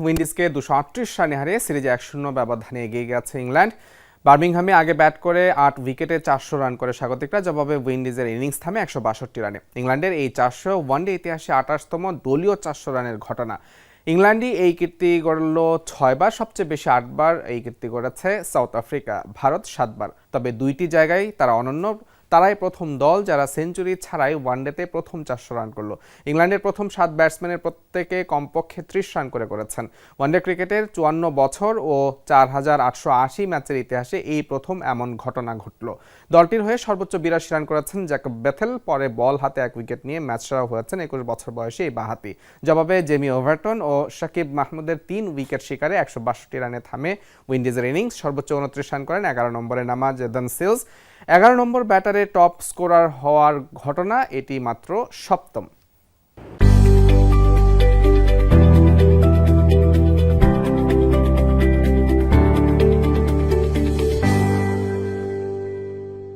উইন্ডিজকে দুশো আটত্রিশ রানে হারিয়ে সিরিজে এক শূন্য ব্যবধানে এগিয়ে গেছে ইংল্যান্ড। বার্মিংহামে আগে ব্যাট করে আট উইকেটে চারশো রান করে স্বাগতিকরা, জবাবে উইন্ডিজের ইনিংস থামে একশো বাষট্টি রানে। ইংল্যান্ডের এই চারশো ওয়ানডে ইতিহাসে আঠাশতম দলীয় চারশো রানের ঘটনা। ইংল্যান্ডই এই কীর্তি গড়ল ছয়বার, সবচেয়ে বেশি আটবার এই কীর্তি গড়েছে সাউথ আফ্রিকা, ভারত সাতবার। তবে দুইটি জায়গায় তারা অনন্য তারাই প্রথম দল যারা সেঞ্চুরি ছাড়াই ওয়ানডেতে প্রথম চারশো রান করল। ইংল্যান্ডের প্রথম সাত ব্যাটসম্যানের প্রত্যেকে কমপক্ষে ত্রিশ রান করে করেছেন। ওয়ানডে ক্রিকেটের চুয়ান্ন বছর ও চার হাজার আটশো আশি ম্যাচের ইতিহাসে এই প্রথম এমন ঘটনা ঘটল। দলটির হয়ে সর্বোচ্চ বিরাশি রান করেছেন জ্যাকব বেথেল, পরে বল হাতে এক উইকেট নিয়ে ম্যাচ সেরা হয়েছেন একুশ বছর বয়সী এই বাহাতি। জবাবে জেমি ওভারটন ও শাকিব মাহমুদের তিন উইকেট শিকারে একশো বাষট্টি রানে থামে। উইন্ডিজের ইনিংস সর্বোচ্চ উনত্রিশ রান করেন এগারো নম্বরে নামা জেদান সিলস এগারো নম্বর ব্যাটারে টপ স্কোরার হওয়ার ঘটনা এটি মাত্র সপ্তম।